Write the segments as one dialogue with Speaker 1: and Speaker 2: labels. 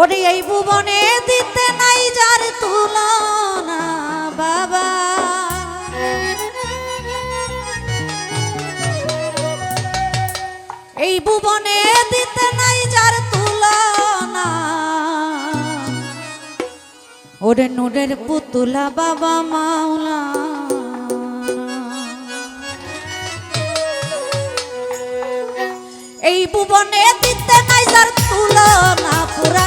Speaker 1: ওরে এই ভুবনে দিতে নাই যার তুলনা, বাবা। এই ভুবনে দিতে নাই যার তুলনা। ওরে নুরের পুতুলা বাবা মাওলা। এই ভুবনে দিতে নাই যার তুলনা, পুরা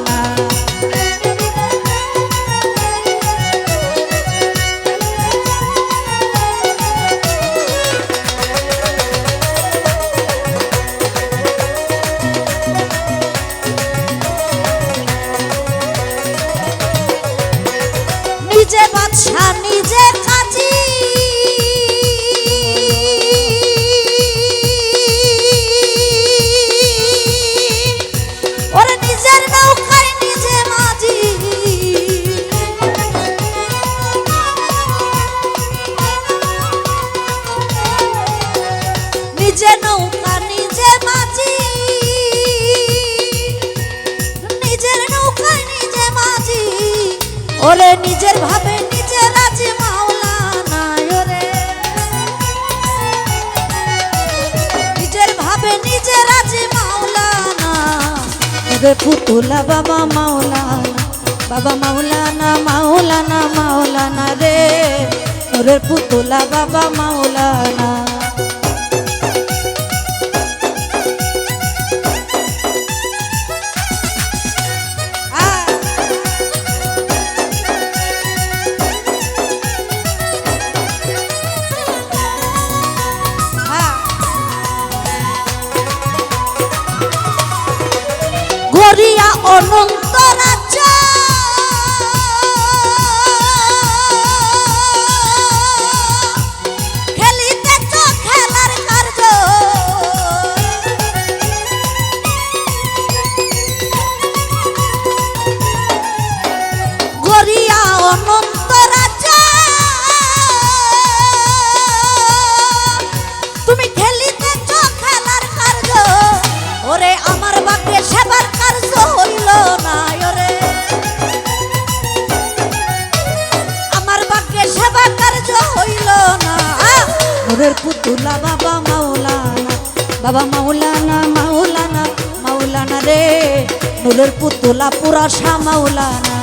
Speaker 1: নিজে নৌকা নিজে মাঝি নিজের নৌকায় নিজে মাঝি ওরে নিজের ভাবে নিজে রাজি মাওলানা ওরে। নিজের ভাবে নিজে রাজি মাওলানা ওরে পুতুলা বাবা মাওলানা বাবা মাওলানা মাওলানা মাওলানা রে। ওরে পুতুলা বাবা মাওলানা ওরের পুতুলা বাবা মাওলানা বাবা মাওলানা মাওলানা মাওলানা রে। নুলের পুতুলা পুরা সা মাওলানা।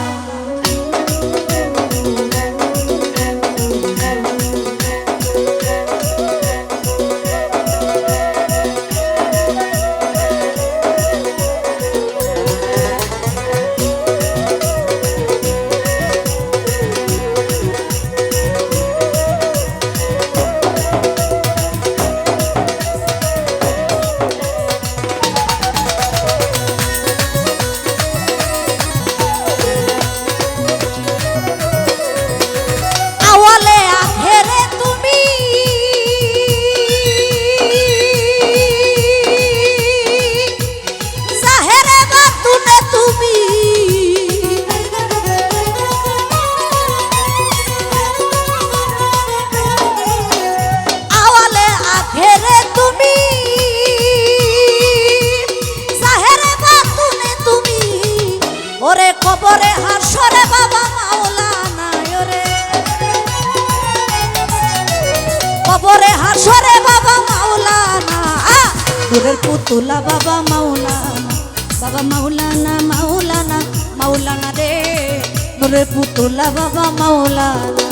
Speaker 1: ওরে কবরে হাসরে বাবা মাওলানা ওরে কবরে হাসরে বাবা মাওলানা দূরের পুতুলা বাবা মাওলানা বাবা মাওলানা মাওলানা মাওলানা রে। দূরের পুতুলা বাবা মাওলানা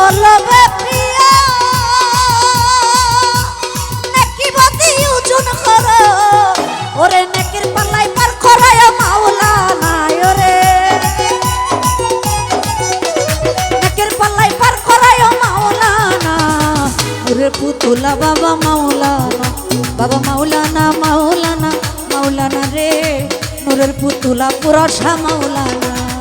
Speaker 1: কলবে প্রিয়া নাকি বাতি ওজন কর ওরে নাকির পাল্লাই পার করায় মাওলানা ওরে। নাকির পাল্লাই পার করায় মাওলানা। ওরে পুতুলা বাবা মাওলানা বাবা মাওলানা মাওলানা মাওলানা রে। নূরের পুতুলা পুরসা মাওলানা। ওরে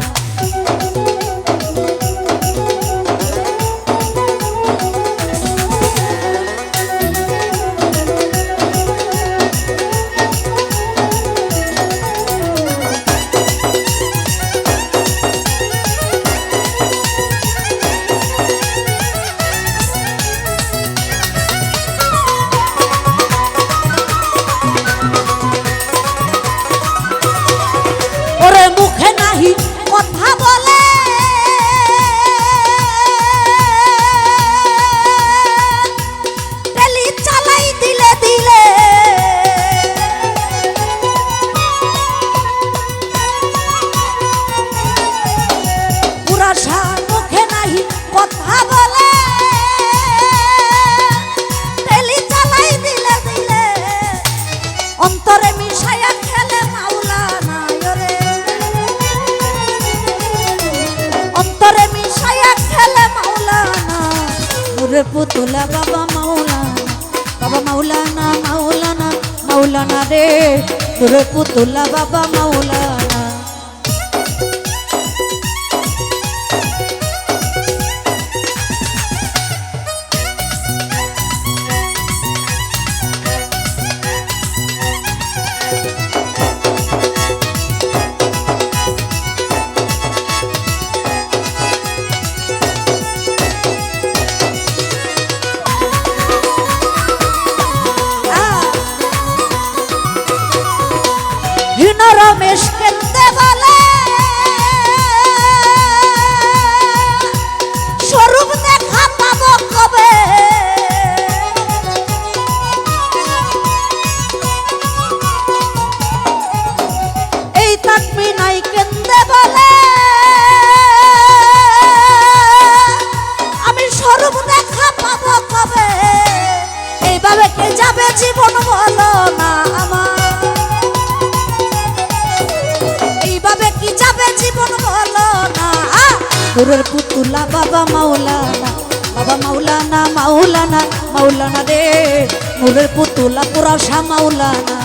Speaker 1: পুতুলা বাবা মাওলানা বাবা মাওলানা মাওলানা মাওলানা রে। ওরে পুতুলা বাবা মাওলানা তোরের পুতুলা বাবা মাওলানা বাবা মাওলানা মাওলানা মাওলানা দে মোরের পুতুলা পুরা সা মাওলানা।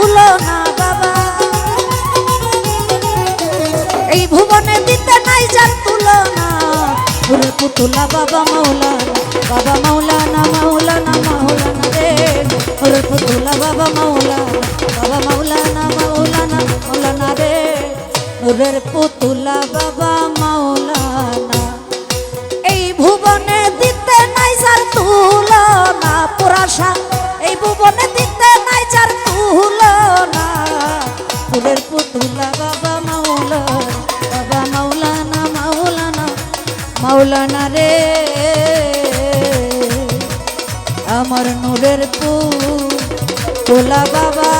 Speaker 1: যার তুলনা বাবা। এই ভুবনে দিতে নাই যার তুলনা। ওরে পুতুলা, বাবা মাওলানা বাবা মাওলানা মাওলানা মাওলানা রে। ওরে পুতুলা, বাবা মাওলানা বাবা মাওলানা মাওলানা মাওলানা রে। ওরে পুতুলা, বাবা মাওলানা। এই ভুবনে দিতে নাই যার তুলনা পুরাশা এই ভুবনে মাওলানা রে আমার নূরের পুতুলা বাবা।